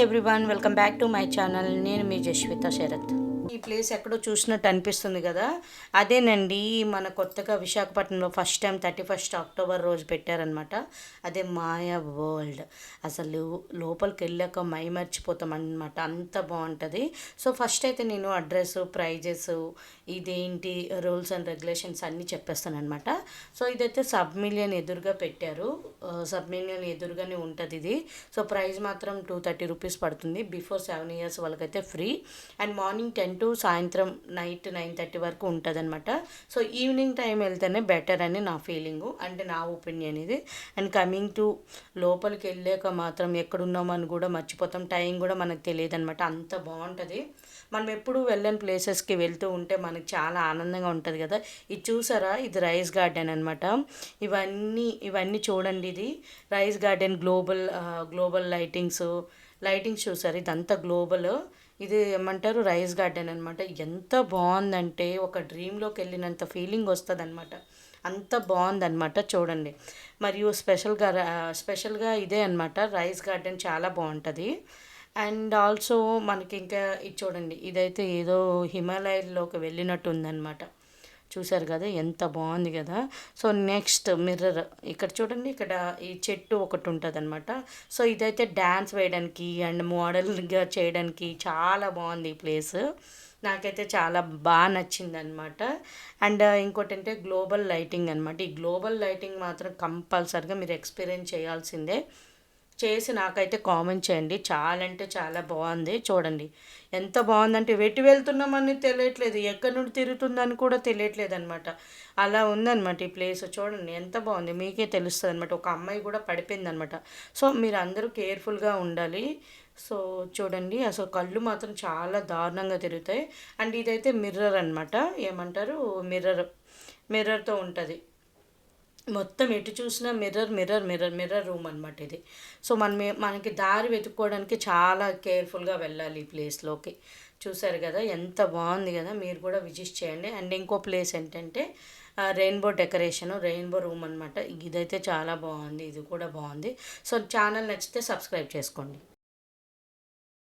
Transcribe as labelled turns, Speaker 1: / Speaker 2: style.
Speaker 1: Everyone welcome back to my channel నేను మీ జస్విత శరత్ ఈ ప్లేస్ ఎక్కడో చూసినట్టు అనిపిస్తుంది కదా? అదేనండి మన కొత్తగా విశాఖపట్నంలో first time thirty first October రోజు పెట్టారనమాట అదే మాయా వరల్డ్. అసలు లోపలికి వెళ్ళాక మై మర్చిపోతాం అనమాట అంత బాగుంటుంది. సో ఫస్ట్ అయితే నేను అడ్రస్ ప్రైజెస్ ఇదేంటి రూల్స్ అండ్ రెగ్యులేషన్స్ అన్నీ చెప్పేస్తాను అనమాట సో ఇదైతే సబ్ మిలియన్ ఎదురుగా పెట్టారు. సబ్ మిలియన్ ఎదురుగానే ఉంటుంది ఇది. సో ప్రైస్ మాత్రం టూ థర్టీ రూపీస్ పడుతుంది. బిఫోర్ సెవెన్ ఇయర్స్ వాళ్ళకైతే free and morning ten to సాయంత్రం నైట్ నైన్ థర్టీ వరకు ఉంటుంది అనమాట సో ఈవినింగ్ టైం వెళ్తేనే బెటర్ అని నా ఫీలింగు అంటే నా ఒపీనియన్ ఇది. అండ్ కమింగ్ టు లోపలికి వెళ్ళాక మాత్రం ఎక్కడున్నామని కూడా మర్చిపోతాం. టైం కూడా మనకు తెలియదు అనమాట అంత బాగుంటుంది. మనం ఎప్పుడు వెళ్ళని ప్లేసెస్కి వెళ్తూ ఉంటే మనకి చాలా ఆనందంగా ఉంటుంది కదా. ఇది చూసారా? ఇది రైస్ గార్డెన్ అనమాట ఇవన్నీ ఇవన్నీ చూడండి ఇది. Rice garden global global lightings lightings చూసారు ఇదంతా గ్లోబల్. ఇది ఏమంటారు? రైస్ గార్డెన్ అనమాట ఎంత బాగుందంటే ఒక డ్రీమ్లోకి వెళ్ళినంత ఫీలింగ్ వస్తుంది అనమాట అంత బాగుందనమాట చూడండి. మరియు స్పెషల్గా స్పెషల్గా ఇదే అనమాట రైస్ గార్డెన్ చాలా బాగుంటుంది. అండ్ ఆల్సో మనకి ఇంకా ఇది చూడండి. ఇదైతే ఏదో హిమాలయాల్లోకి వెళ్ళినట్టు ఉందన్నమాట. చూశారు కదా ఎంత బాగుంది కదా. సో నెక్స్ట్ మిర్రర్ ఇక్కడ చూడండి ఇక్కడ ఈ చెట్టు ఒకటి ఉంటుంది అనమాట సో ఇదైతే డ్యాన్స్ వేయడానికి అండ్ మోడల్గా చేయడానికి చాలా బాగుంది ఈ ప్లేస్. నాకైతే చాలా బాగా నచ్చింది అనమాట అండ్ ఇంకోటి అంటే గ్లోబల్ లైటింగ్ అనమాట ఈ గ్లోబల్ లైటింగ్ మాత్రం కంపల్సరిగా మీరు ఎక్స్పీరియన్స్ చేయాల్సిందే. చేసి నాకైతే కామెంట్ చేయండి. చాలా అంటే చాలా బాగుంది. చూడండి. ఎంత బాగుందంటే వెట్టి వెళ్తున్నామని తెలియట్లేదు. ఎక్కడి నుండి తిరుగుతుందని కూడా తెలియట్లేదు అనమాట అలా ఉందన్నమాట ఈ ప్లేస్. చూడండి ఎంత బాగుంది. మీకే తెలుస్తుంది అనమాట ఒక అమ్మాయి కూడా పడిపోయిందనమాట సో మీరు అందరూ కేర్ఫుల్గా ఉండాలి. సో చూడండి. అసలు కళ్ళు మాత్రం చాలా దారుణంగా తిరుగుతాయి. అండ్ ఇదైతే మిర్రర్ అనమాట ఏమంటారు? మిర్రర్. మిర్రర్తో ఉంటుంది. మొత్తం ఎటు చూసినా mirror mirror mirror mirror room అనమాట ఇది. సో మనం మనకి దారి వెతుక్కోవడానికి చాలా కేర్ఫుల్గా వెళ్ళాలి ఈ ప్లేస్లోకి చూసారు కదా ఎంత బాగుంది కదా మీరు కూడా విజిట్ చేయండి. అండ్ ఇంకో ప్లేస్ ఏంటంటే రెయిన్బో డెకరేషన్ రెయిన్బో రూమ్ అనమాట ఇదైతే చాలా బాగుంది ఇది కూడా బాగుంది. సో ఛానల్ నచ్చితే సబ్స్క్రైబ్ చేసుకోండి.